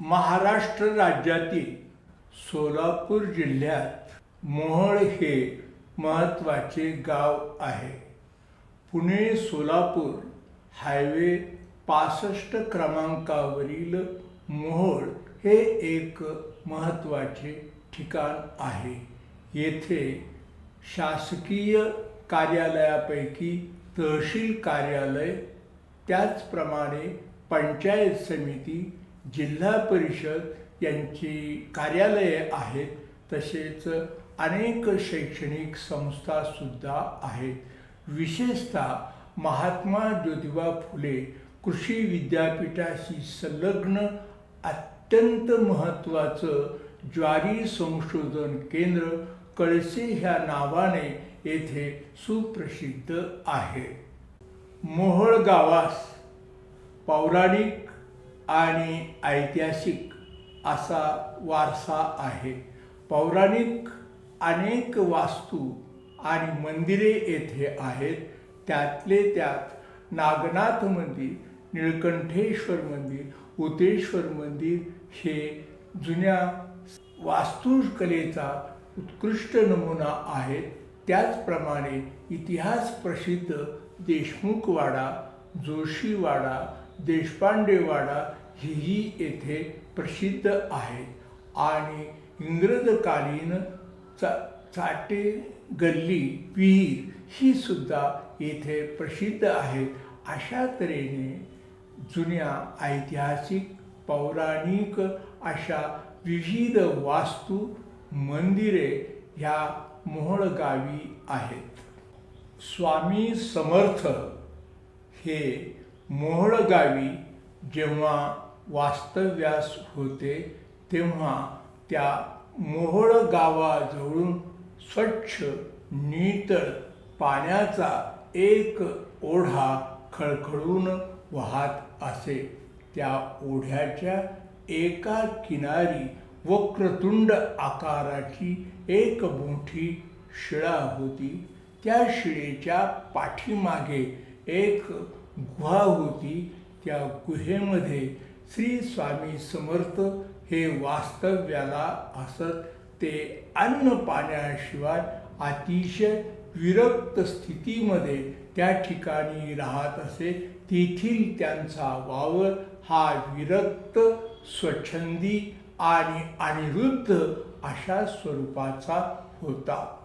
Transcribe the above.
महाराष्ट्र राज्यातील सोलापूर जिल्ह्यात मोहोळ हे महत्त्वाचे गाव आहे. पुणे सोलापूर हायवे पासष्ट क्रमांकावरील मोहोळ हे एक महत्त्वाचे ठिकाण आहे. येथे शासकीय कार्यालयापैकी तहसील कार्यालय त्याचप्रमाणे पंचायत समिती जिल्हा परिषद यांची कार्यालये आहेत तसेच अनेक शैक्षणिक संस्थासुद्धा आहेत. विशेषतः महात्मा ज्योतिबा फुले कृषी विद्यापीठाशी संलग्न अत्यंत महत्त्वाचं ज्वारी संशोधन केंद्र कळसे ह्या नावाने येथे सुप्रसिद्ध आहे. मोहळ गावास पौराणिक आणि ऐतिहासिक असा वारसा आहे. पौराणिक अनेक वास्तू आणि मंदिरे येथे आहेत. त्यातले त्यात नागनाथ मंदिर निळकंठेश्वर मंदिर उतेश्वर मंदिर हे जुन्या वास्तुकलेचा उत्कृष्ट नमुना आहेत. त्याचप्रमाणे इतिहास प्रसिद्ध देशमुखवाडा जोशीवाडा देशपांडेवाडा हेही येथे प्रसिद्ध आहे. आणि इंग्रजकालीन चा चाटे गल्ली विहीर ही सुद्धा येथे प्रसिद्ध आहेत. अशा तऱ्हेने जुन्या ऐतिहासिक पौराणिक अशा विविध वास्तू मंदिरे ह्या मोहळगावी आहेत. स्वामी समर्थ हे मोहोळ गावी जेव्हा वास्तव्यास होते तेव्हा त्या मोहळ गावाजवळून स्वच्छ नितळ पाण्याचा एक ओढा खळखळून वाहत असे. त्या ओढ्याच्या एका किनारी वक्रतुंड आकाराची एक मोठी शिळा होती. त्या शिळेच्या पाठीमागे एक गुहा होती त्या गुहेमध्ये श्री स्वामी समर्थ हे वास्तव्याला असत. ते अन्न पाण्याशिवाय अतिशय विरक्त स्थितीमध्ये त्या ठिकाणी राहत असे. तेथील त्यांचा वावर हा विरक्त स्वच्छंदी आणि अनिरुद्ध अशा स्वरूपाचा होता.